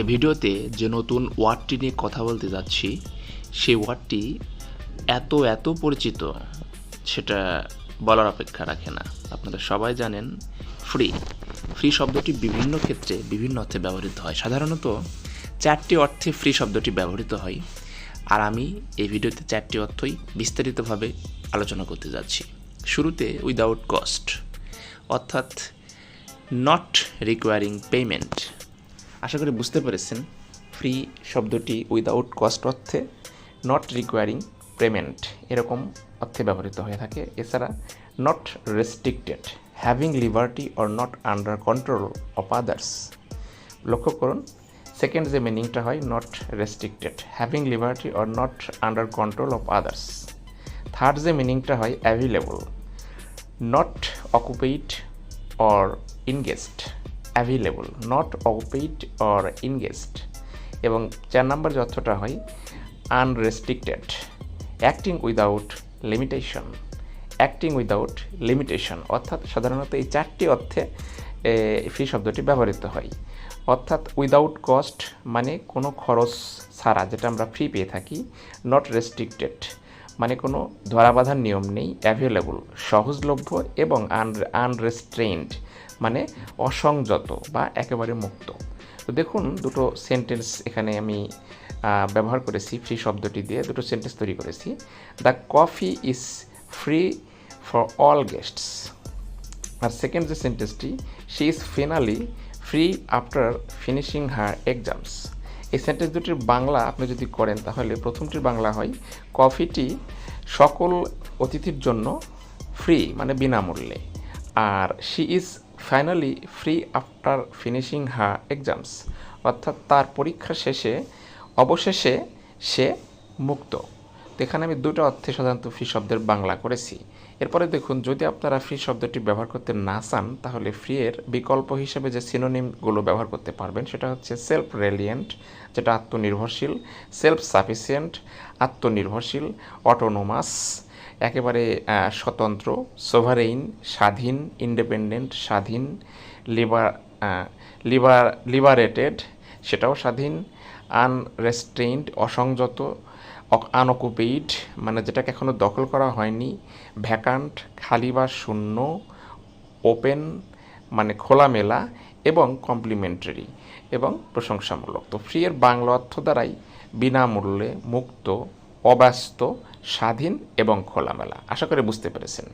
এ ভিডিওতে যে নতুন ওয়ার্ডটি নিয়ে কথা বলতে যাচ্ছি, সেই ওয়ার্ডটি এত এত পরিচিত, সেটা বলার অপেক্ষা রাখে না। আপনারা সবাই জানেন ফ্রি ফ্রি শব্দটি বিভিন্ন ক্ষেত্রে বিভিন্ন অর্থে ব্যবহৃত হয়। সাধারণত চারটি অর্থে ফ্রি শব্দটি ব্যবহৃত হয়। আর আমি এই ভিডিওতে চারটি অর্থই বিস্তারিতভাবে আলোচনা করতে যাচ্ছি। শুরুতে উইদাউট কস্ট অর্থাৎ নট রিকোয়ারিং পেমেন্ট আশা করি বুঝতে পেরেছেন ফ্রি শব্দটি উইদাউট কস্ট অর্থে নট রিকোয়ারিং পেমেন্ট এরকম অর্থে ব্যবহৃত হয়ে থাকে। এছাড়া not restricted having liberty or not under control of others লক্ষ্য করুন সেকেন্ড যে মিনিংটা হয় not restricted having liberty or not under control of others third যে মিনিংটা হয় available not occupied or engaged available not occupied or engaged এবং চার নম্বর যে অর্থটা হয় unrestricted acting without limitation acting without limitation অর্থাৎ সাধারণত এই চারটি অর্থে ফ্রি শব্দটি ব্যবহৃত হয়। অর্থাৎ উইদাউট কস্ট মানে কোনো খরচ ছাড়া, যেটা আমরা ফ্রি পেয়ে থাকি নট রেস্ট্রিক্টেড মানে কোনো ধরাবাঁধার নিয়ম নেই অ্যাভেলেবল সহজলভ্য এবং আন আনরেস্ট্রেইনড মানে অসংযত বা একেবারে মুক্ত। তো দেখুন, দুটো সেন্টেন্স এখানে আমি ব্যবহার করেছি ফ্রি শব্দটি দিয়ে দুটো সেন্টেন্স তৈরি করেছি। The coffee is free for all guests R second যে সেন্টেন্সটি she is finally free after finishing her exams এই সেন্টেন্স দুটির বাংলা আপনি যদি করেন তাহলে প্রথমটির বাংলা হয়, কফিটি সকল অতিথির জন্য ফ্রি মানে বিনামূল্যে। আর she is finally free after finishing her exams অর্থাৎ তার পরীক্ষা শেষে, অবশেষে সে মুক্ত। এখানে আমি দুটো অর্থে সাধারণত ফ্রি শব্দের বাংলা করেছি। এরপরে দেখুন, যদি আপনারা ফ্রি শব্দটি ব্যবহার করতে না চান, তাহলে ফ্রি এর বিকল্প হিসেবে যে সিনোনিমগুলো ব্যবহার করতে পারবেন, সেটা হচ্ছে সেলফ রেলিয়েন্ট যেটা আত্মনির্ভরশীল সেলফ সাফিসিয়েন্ট আত্মনির্ভরশীল অটোনোমাস একেবারে স্বতন্ত্র সোভারেইন স্বাধীন ইন্ডিপেন্ডেন্ট স্বাধীন লিবার লিবার লিবারেটেড সেটাও স্বাধীন আনরেস্ট্রেইনড অসংযত আনঅকুপেইড মানে যেটাকে এখনও দখল করা হয়নি, ভ্যাকান্ট খালি বা শূন্য, ওপেন মানে খোলামেলা এবং কমপ্লিমেন্টারি এবং প্রশংসামূলক। তো ফ্রি এর বাংলা অর্থ দ্বারাই বিনামূল্যে মুক্ত অব্যস্ত স্বাধীন এবং খোলামেলা। আশা করি বুঝতে পেরেছেন।